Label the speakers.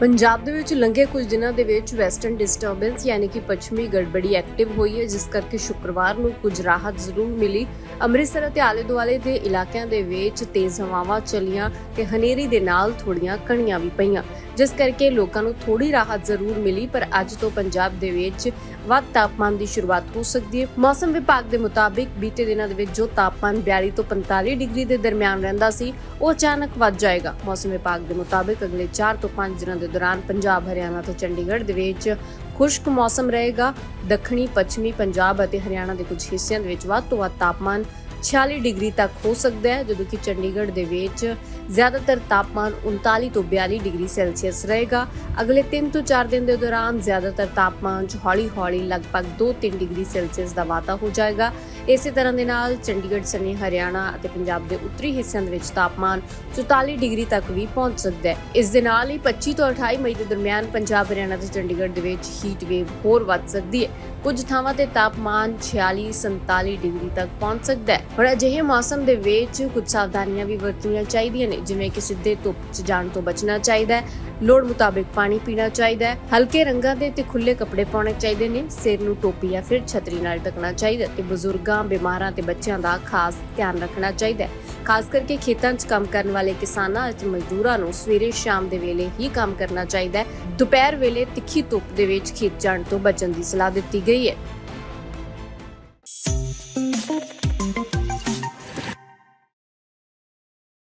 Speaker 1: ਪੰਜਾਬ ਦੇ ਵਿੱਚ ਲੰਘੇ ਕੁਝ ਦਿਨਾਂ ਦੇ ਵਿੱਚ ਵੈਸਟਰਨ ਡਿਸਟਰਬੈਂਸ, ਯਾਨੀ ਕਿ ਪੱਛਮੀ ਗੜਬੜੀ ਐਕਟਿਵ ਹੋਈ ਹੈ, ਜਿਸ ਕਰਕੇ ਸ਼ੁੱਕਰਵਾਰ ਨੂੰ ਕੁਝ ਰਾਹਤ ਜ਼ਰੂਰ ਮਿਲੀ। ਅੰਮ੍ਰਿਤਸਰ ਅਤੇ ਆਲੇ ਦੁਆਲੇ ਦੇ ਇਲਾਕਿਆਂ ਦੇ ਵਿੱਚ ਤੇਜ਼ ਹਵਾਵਾਂ ਚੱਲੀਆਂ ਤੇ ਹਨੇਰੀ ਦੇ ਨਾਲ ਥੋੜੀਆਂ ਕਣੀਆਂ ਵੀ ਪਈਆਂ, ਜਿਸ ਕਰਕੇ ਲੋਕਾਂ ਨੂੰ ਥੋੜੀ ਰਾਹਤ ਜ਼ਰੂਰ ਮਿਲੀ, ਪਰ ਅੱਜ ਤੋਂ ਪੰਜਾਬ ਦੇ ਵਿੱਚ ਵੱਧ ਤਾਪਮਾਨ ਦੀ ਸ਼ੁਰੂਆਤ ਹੋ ਸਕਦੀ ਹੈ। ਮੌਸਮ ਵਿਭਾਗ ਦੇ ਮੁਤਾਬਿਕ ਬੀਤੇ ਦਿਨਾਂ ਦੇ ਵਿੱਚ ਜੋ ਤਾਪਮਾਨ 42 ਤੋਂ 45 ਡਿਗਰੀ ਦੇ ਦਰਮਿਆਨ ਰਹਿੰਦਾ ਸੀ, ਉਹ ਅਚਾਨਕ ਵੱਧ ਜਾਏਗਾ। ਮੌਸਮ ਵਿਭਾਗ ਦੇ ਮੁਤਾਬਿਕ ਅਗਲੇ 4 ਤੋਂ 5 ਦਿਨਾਂ ਦੇ ਦੌਰਾਨ ਪੰਜਾਬ, ਹਰਿਆਣਾ ਤੇ ਚੰਡੀਗੜ੍ਹ ਦੇ ਵਿੱਚ ਖੁਸ਼ਕ ਮੌਸਮ ਰਹੇਗਾ। ਦੱਖਣੀ, ਪੱਛਮੀ ਪੰਜਾਬ ਅਤੇ ਹਰਿਆਣਾ ਦੇ ਕੁਝ ਹਿੱਸਿਆਂ ਦੇ ਵਿੱਚ ਵੱਧ ਤੋਂ ਵੱਧ ਤਾਪਮਾਨ 46 ਡਿਗਰੀ ਤੱਕ ਹੋ ਸਕਦਾ ਹੈ, ਜਦੋਂ ਕਿ ਚੰਡੀਗੜ੍ਹ ਦੇ ਵਿੱਚ ਜ਼ਿਆਦਾਤਰ ਤਾਪਮਾਨ 39 ਤੋਂ 42 ਡਿਗਰੀ ਸੈਲਸੀਅਸ ਰਹੇਗਾ। ਅਗਲੇ 3 ਤੋਂ 4 ਦਿਨ ਦੇ ਦੌਰਾਨ ਜ਼ਿਆਦਾਤਰ ਤਾਪਮਾਨ 'ਚ ਹੌਲੀ-ਹੌਲੀ ਲਗਭਗ 2-3 ਡਿਗਰੀ ਸੈਲਸੀਅਸ ਦਾ ਵਾਧਾ ਹੋ ਜਾਏਗਾ। ਇਸੇ ਤਰ੍ਹਾਂ ਦੇ ਨਾਲ ਚੰਡੀਗੜ੍ਹ ਸਣੇ ਹਰਿਆਣਾ ਅਤੇ ਪੰਜਾਬ ਦੇ ਉੱਤਰੀ ਹਿੱਸਿਆਂ ਦੇ ਵਿੱਚ ਤਾਪਮਾਨ 44 ਡਿਗਰੀ ਤੱਕ ਵੀ ਪਹੁੰਚ ਸਕਦਾ ਹੈ। ਇਸ ਦੇ ਨਾਲ ਹੀ 25 ਤੋਂ 28 ਮਈ ਦੇ ਦਰਮਿਆਨ ਪੰਜਾਬ, ਹਰਿਆਣਾ ਤੇ ਚੰਡੀਗੜ੍ਹ ਦੇ ਵਿੱਚ ਹੀਟ ਵੇਵ ਹੋਰ ਵੱਧ ਸਕਦੀ ਹੈ। ਕੁਝ ਥਾਵਾਂ ਤੇ ਤਾਪਮਾਨ 46 47 ਡਿਗਰੀ ਤੱਕ ਪਹੁੰਚ ਸਕਦਾ ਹੈ। ਪਰ ਅਜਿਹੇ ਮੌਸਮ ਦੇ ਵਿੱਚ ਕੁਝ ਸਾਵਧਾਨੀਆਂ ਵੀ ਵਰਤਣੀਆਂ ਚਾਹੀਦੀਆਂ ਨੇ, ਜਿਵੇਂ ਕਿ ਸਿੱਧੇ ਧੁੱਪ 'ਚ ਜਾਣ ਤੋਂ ਬਚਣਾ ਚਾਹੀਦਾ ਹੈ, ਲੋੜ ਮੁਤਾਬਿਕ ਪਾਣੀ ਪੀਣਾ ਚਾਹੀਦਾ ਹੈ, ਹਲਕੇ ਰੰਗਾਂ ਦੇ ਤੇ ਖੁੱਲੇ ਕੱਪੜੇ ਪਾਉਣੇ ਚਾਹੀਦੇ ਨੇ, ਸਿਰ ਨੂੰ ਟੋਪੀ ਜਾਂ ਫਿਰ ਛਤਰੀ ਨਾਲ ਢੱਕਣਾ ਚਾਹੀਦਾ ਤੇ ਬਜ਼ੁਰਗਾਂ, ਬਿਮਾਰਾਂ ਤੇ ਬੱਚਿਆਂ ਦਾ ਖਾਸ ਧਿਆਨ ਰੱਖਣਾ ਚਾਹੀਦਾ ਹੈ। ਖਾਸ ਕਰਕੇ ਖੇਤਾਂ 'ਚ ਕੰਮ ਕਰਨ ਵਾਲੇ ਕਿਸਾਨਾਂ ਅਤੇ ਮਜ਼ਦੂਰਾਂ ਨੂੰ ਸਵੇਰੇ ਸ਼ਾਮ ਦੇ ਵੇਲੇ ਹੀ ਕੰਮ ਕਰਨਾ ਚਾਹੀਦਾ ਹੈ। ਦੁਪਹਿਰ ਵੇਲੇ ਤਿੱਖੀ ਧੁੱਪ ਦੇ ਵਿੱਚ ਖੇਤ ਜਾਣ ਤੋਂ ਬਚਣ ਦੀ ਸਲਾਹ ਦਿੱਤੀ ਗਈ ਹੈ।